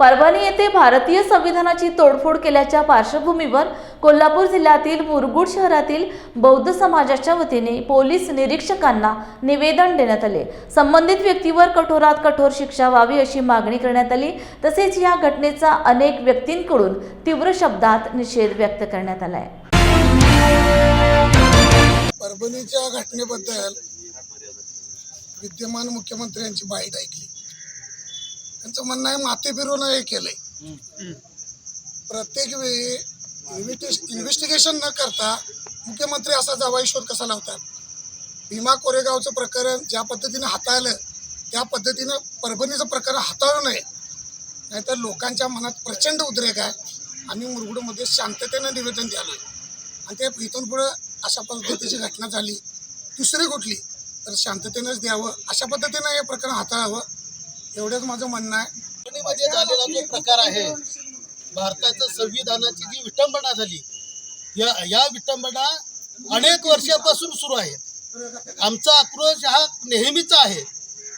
परभणी येथे भारतीय संविधानाची तोडफोड केल्याच्या पार्श्वभूमीवर कोल्हापूर जिल्ह्यातील मुरगुड शहरातील बौद्ध समाजाच्या वतीने पोलीस निरीक्षकांना निवेदन देण्यात आले. संबंधित व्यक्तीवर कठोरात कठोर शिक्षा व्हावी अशी मागणी करण्यात आली. तसेच या घटनेचा अनेक व्यक्तींकडून तीव्र शब्दात निषेध व्यक्त करण्यात आला आहे परभणीच्या घटनेबद्दल विद्यमान मुख्यमंत्र्यांची बाईट ऐकली. त्यांचं म्हणणं आहे माते फिरवून हे केलंय. प्रत्येक वेळी इन्व्हेस्टिगेशन न करता मुख्यमंत्री असा जावाई शोध कसा लावतात? भीमा कोरेगावचं प्रकरण ज्या पद्धतीने हाताळलं त्या पद्धतीनं परभणीचं प्रकरण हाताळू नये. नाहीतर लोकांच्या मनात प्रचंड उद्रेक आहे. आम्ही मुरगुडमध्ये शांततेनं निवेदन द्यालो आणि ते इथून पुढं अशा पद्धतीची घटना झाली दुसरी कुठली? तर शांततेनंच द्यावं. अशा पद्धतीनं हे प्रकरण हाताळावं. एवढंच माझं म्हणणं आहे. परभणीमध्ये झालेला जो प्रकार आहे भारताच्या संविधानाची जी विटंबना झाली या या विटंबना अनेक वर्षापासून सुरू आहे. आमचा आक्रोश हा नेहमीचा आहे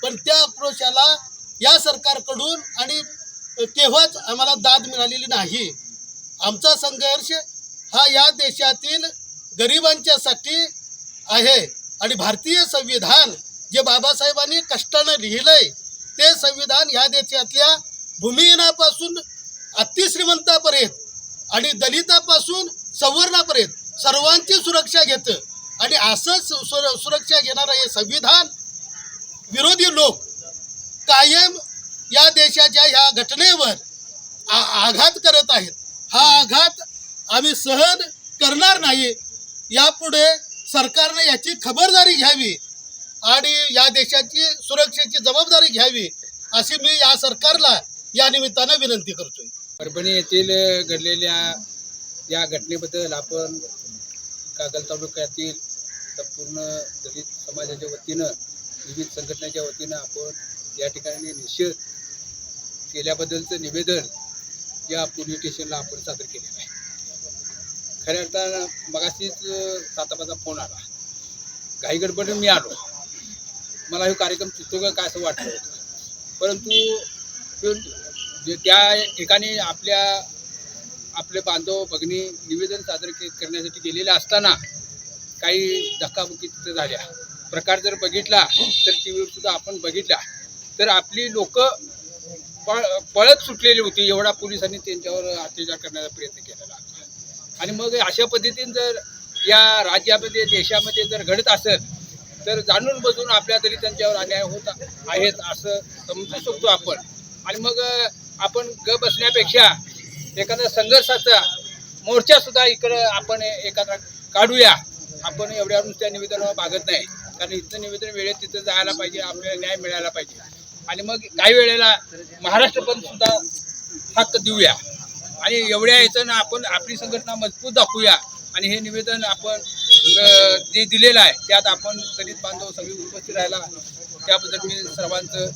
पण त्या आक्रोशाला या सरकारकडून आणि केव्हाच आम्हाला दाद मिळालेली नाही. आमचा संघर्ष हा या देशातील गरिबांच्यासाठी आहे आणि भारतीय संविधान जे बाबासाहेबांनी कष्टानं लिहिलंय ते संविधान ह्या देशातल्या भूमिहीनापासून अतिश्रीमंतापर्यंत आणि दलितापासून सवर्णापर्यंत सर्वांची सुरक्षा घेतं. आणि असंच सुर- सुरक्षा घेणारं हे संविधान विरोधी लोक कायम या देशाच्या ह्या घटनेवर आ- आघात करत आहेत. हा आघात आम्ही सहन करणार नाही. यापुढे सरकारने याची खबरदारी घ्यावी. आणि या देशाची सुरक्षेची जबाबदारी घ्यावी अशी मी या सरकारला या निमित्तानं विनंती करतोय. परभणी येथील घडलेल्या या घटनेबद्दल आपण कागल तालुक्यातील संपूर्ण दलित समाजाच्या वतीनं विविध संघटनेच्या वतीनं आपण या ठिकाणी निषेध केल्याबद्दलचं निवेदन या पोलीस स्टेशनला आपण सादर केलेलं आहे. खऱ्या अर्थानं मगाशीच सातापाचा फोन आला. काही मी आलो. मला हे कार्यक्रम चुकतो काय असं वाटलं परंतु जे त्या ठिकाणी आपल्या आपले बांधव भगिनी निवेदन सादर करण्यासाठी गेलेले असताना काही धक्काबुक्की तिथं झाल्या. प्रकार जर बघितला तर टी व्हीवर सुद्धा आपण बघितला तर आपली लोक पळ पळत सुटलेली होती एवढा पोलिसांनी त्यांच्यावर अत्याचार करण्याचा प्रयत्न केलेला. आणि मग अशा पद्धतीने जर या राज्यामध्ये देशामध्ये जर घडत असेल तर जाणून बजून आपल्या तरी त्यांच्यावर अन्याय होत आहेत असं समजू शकतो आपण. आणि मग आपण ग बसण्यापेक्षा एखादा संघर्षाचा मोर्चा सुद्धा इकडं आपण एखादा काढूया. आपण एवढ्या नुसत्या निवेदनावर भागत नाही. कारण इथलं निवेदन वेळेत तिथं जायला पाहिजे आपल्याला न्याय मिळायला पाहिजे. आणि मग काही वेळेला महाराष्ट्र पण सुद्धा हक्क देऊया. आणि एवढ्या याच्यानं आपण आपली संघटना मजबूत दाखवूया. आणि हे निवेदन आपण जे दिलेलं आहे त्यात आपण दलित बांधव सगळी उपस्थित राहायला त्याबद्दल मी सर्वांचं